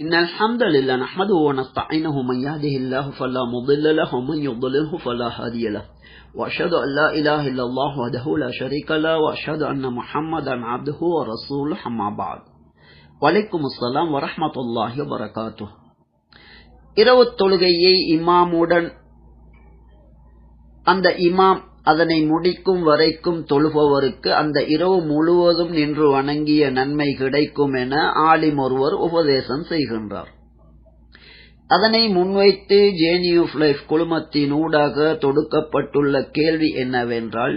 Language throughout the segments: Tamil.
إن الحمد لله نحمده ونستعينه من يهده الله فلا مضل له ومن يضلله فلا هادي له. وأشهد أن لا إله إلا الله وحده لا شريك له وأشهد أن محمدا عبده ورسوله أما بعد. وعليكم السلام ورحمة الله وبركاته. வரகாத்து இரவு إمام ودن عند إمام அதனை முடிக்கும் வரைக்கும் தொழுபவருக்கு அந்த இரவு முழுவதும் நின்று வணங்கிய நன்மை கிடைக்கும் என ஆலிம் ஒருவர் உபதேசம் செய்கின்றார். அதனை முன்வைத்து ஜேனியூ லைஃப் குழுமத்தின் ஊடாக தொடுக்கப்பட்டுள்ள கேள்வி என்னவென்றால்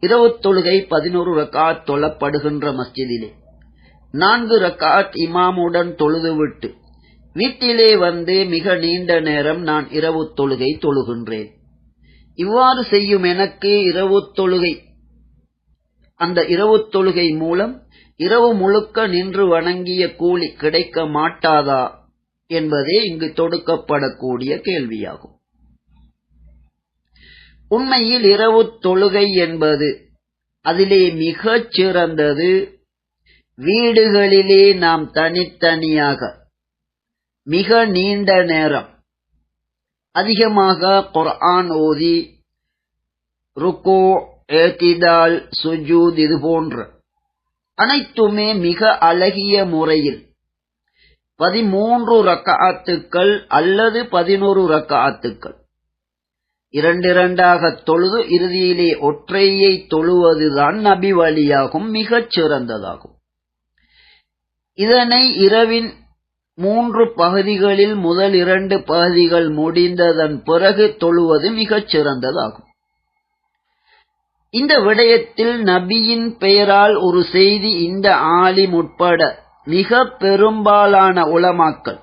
இரவு தொழுகை பதினோரு ரக்காத் தொழப்படுகின்ற மஸ்ஜிதிலே நான்கு ரக்காத் இமாமுடன் தொழுதுவிட்டு வீட்டிலே வந்து மிக நீண்ட நேரம் நான் இரவு தொழுகை தொழுகின்றேன். இவ்வாறு செய்யும் எனக்கு இரவு தொழுகை. அந்த இரவு தொழுகை மூலம் இரவு முழுக்க நின்று வணங்கிய கூலி கிடைக்க மாட்டாதா என்பதே இங்கு தொடுக்கப்படக்கூடிய கேள்வியாகும். உண்மையில் இரவு தொழுகை என்பது அதிலே மிகச் சிறந்தது. வீடுகளிலே நாம் தனித்தனியாக மிக நீண்ட நேரம் அதிகமாக குர்ஆன் ஓதி ருக்கோ ஏத்திதால் சுஜூத் இது போன்ற. அனைத்துமே மிக அழகிய முறையில். பதிமூன்று ரக்காத்துக்கள் அல்லது பதினோரு ரக்காத்துக்கள். இரண்டிரண்டாக தொழுது இறுதியிலே ஒற்றையை தொழுவதுதான் நபி வழியாகும் மிகச் சிறந்ததாகும். இதனை இரவின் மூன்று பகுதிகளில் முதல் இரண்டு பகுதிகள் முடிந்ததன் பிறகு தொழுவது மிகச் சிறந்ததாகும். இந்த விடயத்தில் நபியின் பெயரால் ஒரு செய்தி இந்த ஆலிம் உட்பட மிக பெரும்பாலான உளமாக்கள்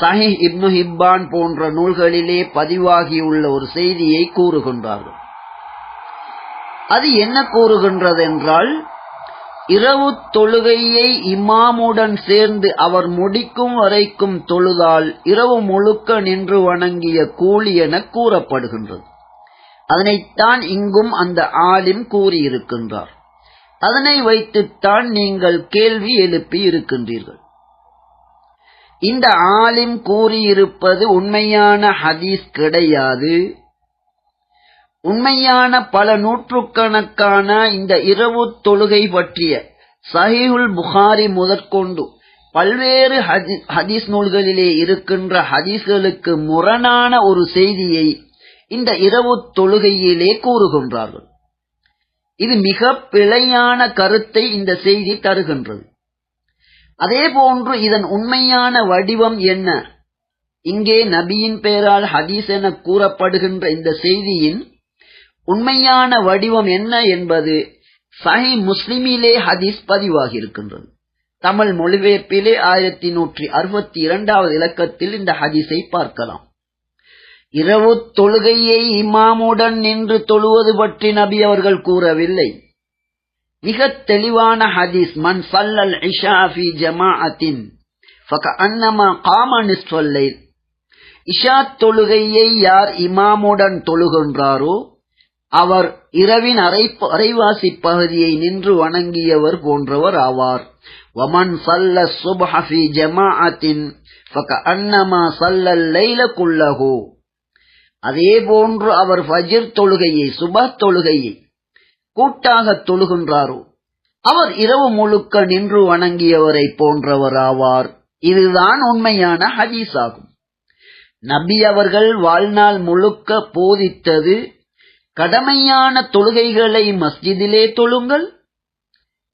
சஹி இப்னு ஹிப்பான் போன்ற நூல்களிலே பதிவாகியுள்ள ஒரு செய்தியை கூறுகின்றார்கள். அது என்ன கூறுகின்றதென்றால் இரவு தொழுகையை இமாமுடன் சேர்ந்து அவர் முடிக்கும் வரைக்கும் தொழுதால் இரவு முழுக்க நின்று வணங்கிய கூலி என கூறப்படுகின்றது. அதனைத்தான் இங்கும் அந்த ஆலிம் கூறியிருக்கின்றார். அதனை வைத்துத்தான் நீங்கள் கேள்வி எழுப்பி இருக்கின்றீர்கள் இந்த ஆலிம் கூறியிருப்பது உண்மையான ஹதீஸ் கிடையாது. உண்மையான பல நூற்றுக்கணக்கான இந்த இரவு தொழுகை பற்றிய சஹிஹுல் புகாரி முதற்கொண்டு பல்வேறு ஹதீஸ் நூல்களிலே இருக்கின்ற ஹதீஸ்களுக்கு முரணான ஒரு செய்தியை இந்த இரவு தொழுகையிலே கூறுகின்றார்கள். இது மிக பிழையான கருத்தை இந்த செய்தி தருகின்றது. அதே போன்று இதன் உண்மையான வடிவம் என்ன? இங்கே நபியின் பெயரால் ஹதீஸ் என கூறப்படுகின்ற இந்த செய்தியின் உண்மையான வடிவம் என்ன என்பது சஹி முஸ்லிமிலே ஹதீஸ் பதிவாகி இருக்கின்றது தமிழ் மொழிபெயர்ப்பிலே ஆயிரத்தி நூற்றி அறுபத்தி இரண்டாவது இலக்கத்தில் இந்த ஹதீஸை பார்க்கலாம். இரவு தொழுகையை இமாமுடன் நின்று தொழுவது பற்றி நபி அவர்கள் கூறவில்லை. மிக தெளிவான ஹதீஸ் மன் சல்லல் இஷாஃபி ஜமாஅத்தின் ஃபகஅன்னமா காம இஷா தொழுகையை யார் இமாமுடன் தொழுகின்றாரோ அவர் இரவின் அரை அரைவாசி பகுதியை நின்று வணங்கியவர் போன்றவர் ஆவார். வமன் சல்ல சுபஹி ஜமாஅத்தின் ஃபகஅன்னமா சல்லல் லைல குல்லஹு. அதே போன்று அவர் ஃபஜிர் தொழுகையை சுப தொழுகையை கூட்டாக தொழுகின்றாரோ அவர் இரவு முழுக்க நின்று வணங்கியவரை போன்றவர் ஆவார் இதுதான் உண்மையான ஹதீஸ் ஆகும் நபி அவர்கள் வாழ்நாள் முழுக்க போதித்தது கடமையான தொழுகைகளை மஸ்ஜிதிலே தொழுங்கள்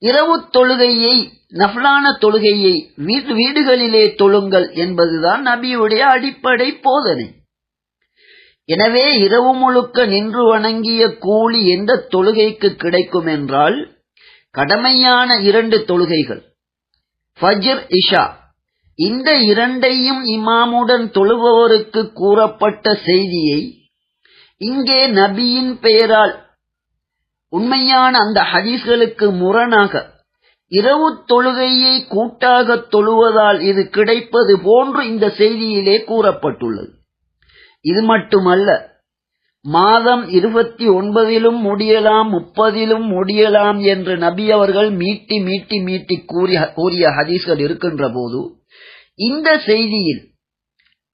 இரவு தொழுகையை நஃப்லான தொழுகையை வீட்டு வீடுகளிலே தொழுங்கள் என்பதுதான் நபியுடைய அடிப்படை போதனை. எனவே இரவு முழுக்க நின்று வணங்கிய கூலி எந்த தொழுகைக்கு கிடைக்கும் என்றால் கடமையான இரண்டு தொழுகைகள். ஃபஜிர் இஷா. இந்த இரண்டையும் இமாமுடன் தொழுபவருக்கு கூறப்பட்ட செய்தியை இங்கே நபியின் பெயரால் உண்மையான அந்த ஹதீஸ்களுக்கு முரணாக இரவு தொழுகையை கூட்டாக தொழுவதால் இது கிடைப்பது போன்று இந்த செய்தியிலே கூறப்பட்டுள்ளது. இது மட்டுமல்ல மாதம் இருபத்தி ஒன்பதிலும் முடியலாம் முப்பதிலும் முடியலாம் என்று நபி அவர்கள் மீட்டி மீட்டி மீட்டி கூறிய கூறிய ஹதீஸ்கள் இருக்கின்ற போது இந்த செய்தியில்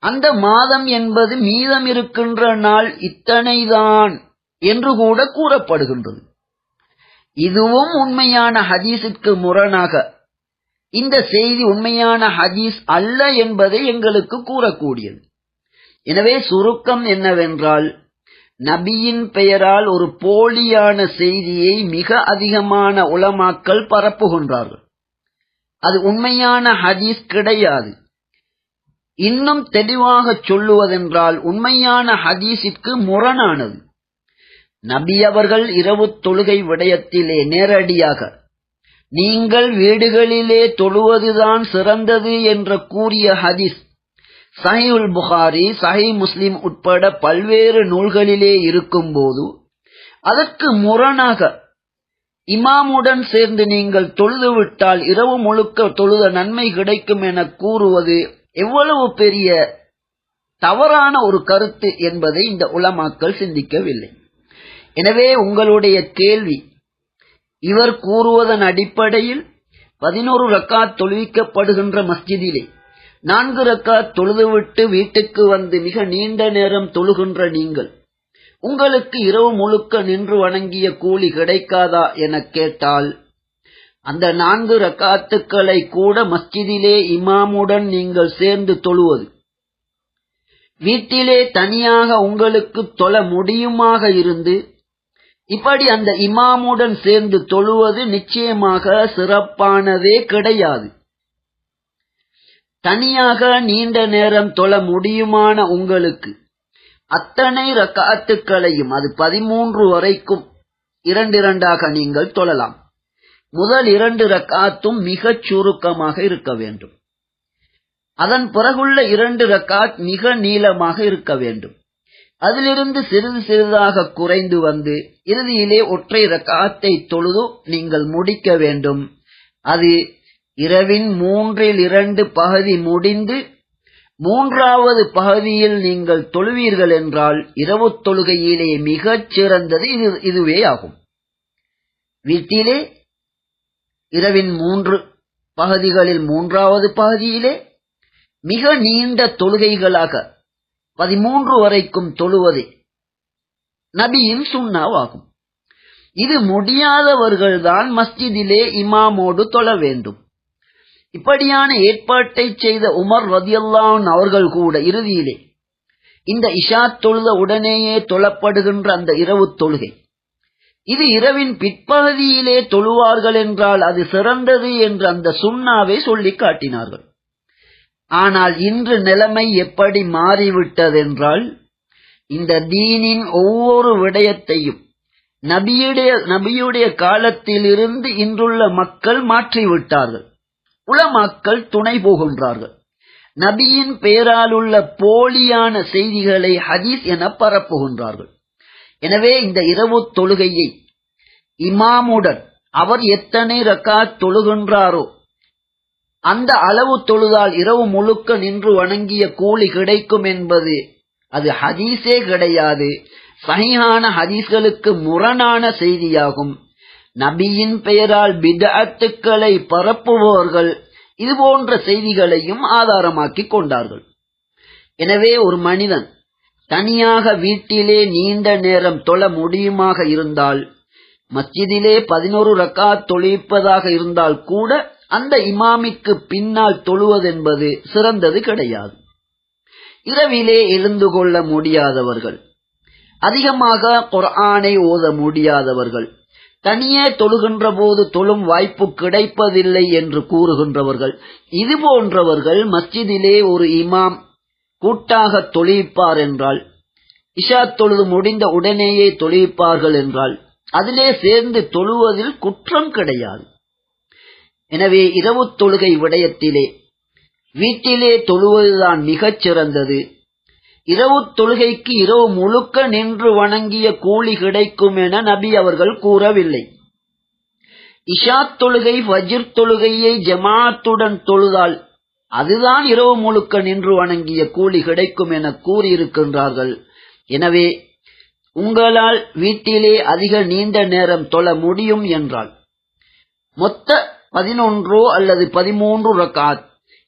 அந்த மாதம் என்பது மீதம் இருக்கின்ற நாள் இத்தனைதான் என்று கூட கூறப்படுகின்றது. இதுவும் உண்மையான ஹதீஸிற்கு முரணாக இந்த செய்தி உண்மையான ஹதீஸ் அல்ல என்பதை எங்களுக்கு கூறக்கூடியது. எனவே சுருக்கம் என்னவென்றால் நபியின் பெயரால் ஒரு போலியான செய்தியை மிக அதிகமான உலமாக்கள் பரப்புகின்றார்கள். அது உண்மையான ஹதீஸ் கிடையாது. இன்னும் தெளிவாக சொல்லுவதென்றால் உண்மையான ஹதீஸிற்கு முரணானது. நபி அவர்கள் இரவு தொழுகை விடயத்திலே நேரடியாக நீங்கள் வீடுகளிலே தொழுவதுதான் சிறந்தது என்று கூறிய ஹதீஸ் சஹிவுல் புகாரி சஹி முஸ்லிம் உட்பட பல்வேறு நூல்களிலே இருக்கும் போது அதற்கு முரணாக இமாமுடன் சேர்ந்து நீங்கள் தொழுதுவிட்டால் இரவு முழுக்க தொழுத நன்மை கிடைக்கும் என கூறுவது எவ்வளவு பெரிய தவறான ஒரு கருத்து என்பதை இந்த உலமாக்கள் சிந்திக்கவில்லை. எனவே உங்களுடைய கேள்வி இவர் கூறுவதன் அடிப்படையில் பதினோரு ரக்காத் தொழுவிக்கப்படுகின்ற மஸ்ஜிதிலே நான்கு ரக்காத் தொழுதுவிட்டு வீட்டுக்கு வந்து மிக நீண்ட நேரம் தொழுகின்ற நீங்கள் உங்களுக்கு இரவு முழுக்க நின்று வணங்கிய கூலி கிடைக்காதா என கேட்டால் அந்த நான்கு ரக்காத்துக்களை கூட மஸ்ஜிதிலே இமாமுடன் நீங்கள் சேர்ந்து தொழுவது. வீட்டிலே தனியாக உங்களுக்கு தொழ முடியுமாக இருந்து இப்படி அந்த இமாமுடன் சேர்ந்து தொழுவது நிச்சயமாக சிறப்பானதே கிடையாது. தனியாக நீண்ட நேரம் தொழ முடியுமான உங்களுக்கு அத்தனை ரக்காத்துக்களையும் அது பதிமூன்று வரைக்கும் இரண்டிரண்டாக நீங்கள் தொழலாம். முதல் இரண்டு ரக்காத்தும் மிகச் சுருக்கமாக இருக்க வேண்டும். அதன் பிறகுள்ள இரண்டு ரக்காத் மிக நீளமாக இருக்க வேண்டும். அதிலிருந்து சிறிது சிறிதாக குறைந்து வந்து இறுதியிலே ஒற்றை ரக்காத்தை தொழுது நீங்கள் முடிக்க வேண்டும். அது இரவின் மூன்றில் இரண்டு பகுதி முடிந்து மூன்றாவது பகுதியில் நீங்கள் தொழுவீர்கள் என்றால் இரவு தொழுகையிலே மிகச் சிறந்தது இது இதுவே ஆகும். வீட்டிலே இரவின் மூன்று பகுதிகளில் மூன்றாவது பகுதியிலே மிக நீண்ட தொழுகைகளாக பதிமூன்று வரைக்கும் தொழுவது நபியின் சுண்ணாவாகும். இது முடியாதவர்கள்தான் மஸ்ஜிதிலே இமாமோடு தொழ வேண்டும். இப்படியான ஏற்பாட்டை செய்த உமர் ரதியல்லான் அவர்கள் கூட இறுதியிலே இந்த இஷா தொழுத உடனேயே தொழப்படுகின்ற அந்த இரவு தொழுகை. இது இரவின் பிற்பகுதியிலே தொழுவார்கள் என்றால் அது சிறந்தது என்று அந்த சுண்ணாவை சொல்லி காட்டினார்கள். ஆனால் இன்று நிலைமை எப்படி மாறிவிட்டதென்றால் இந்த தீனின் ஒவ்வொரு விடயத்தையும் நபியுடைய நபியுடைய காலத்திலிருந்து இன்றுள்ள மக்கள் மாற்றிவிட்டார்கள். உலமாக்கள் துணை போகின்றார்கள். நபியின் பெயராலுள்ள போலியான செய்திகளை ஹதீஸ் என பரப்புகின்றார்கள். எனவே இந்த இரவு தொழுகையை இமாமுடன் அவர் எத்தனை ரக்காத் தொழுகின்றாரோ அந்த அளவு தொழுதால் இரவு முழுக்க நின்று வணங்கிய கூலி கிடைக்கும் என்பது அது ஹதீஸே கிடையாது. சகியான ஹதீஸ்களுக்கு முரணான செய்தியாகும். நபியின் பெயரால் பிதத்துக்களை பரப்புபவர்கள் இது போன்ற செய்திகளையும் ஆதாரமாக்கிக் கொண்டார்கள். எனவே ஒரு மனிதன் தனியாக வீட்டிலே நீண்ட நேரம் தொழ முடியுமாக இருந்தால் மஸ்ஜிதிலே பதினோரு ரக்காத் தொழிப்பதாக இருந்தால் கூட அந்த இமாமிக்கு பின்னால் தொழுவதென்பது சிறந்தது கிடையாது. இரவிலே எழுந்து கொள்ள முடியாதவர்கள் அதிகமாக குர்ஆனை ஓத முடியாதவர்கள் தனியே தொழுகின்ற போது தொழும் வாய்ப்பு கிடைப்பதில்லை என்று கூறுகின்றவர்கள். இது போன்றவர்கள் மஸ்ஜிதிலே ஒரு இமாம் கூட்டாக தொழிப்பார் என்றால் இஷா தொழுது முடிந்த உடனேயே தொழிப்பார்கள் என்றால் அதிலே சேர்ந்து தொழுவதில் குற்றம் கிடையாது. எனவே இரவு தொழுகை விடயத்திலே வீட்டிலே தொழுவதுதான் மிகச் சிறந்தது இரவு தொழுகைக்கு இரவு முழுக்க நின்று வணங்கிய கூலி கிடைக்கும் என நபி அவர்கள் கூறவில்லை. இஷா தொழுகை வஜிர் தொழுகையை ஜமாத்துடன் தொழுதால் அதுதான் இரவு முழுக்க நின்று வணங்கிய கூலி கிடைக்கும் என கூறியிருக்கின்றார்கள். எனவே உங்களால் வீட்டிலே அதிக நீண்ட நேரம் தொழ முடியும் என்றால் மொத்த பதினொன்றோ அல்லது பதிமூன்று ரக்காத்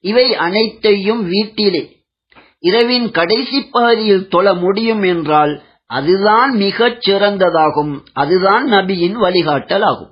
இவை அனைத்தையும் வீட்டிலே இரவின் கடைசி பகுதியில் தொழ முடியும் என்றால் அதுதான் மிகச் சிறந்ததாகும். அதுதான் நபியின் வழிகாட்டல் ஆகும்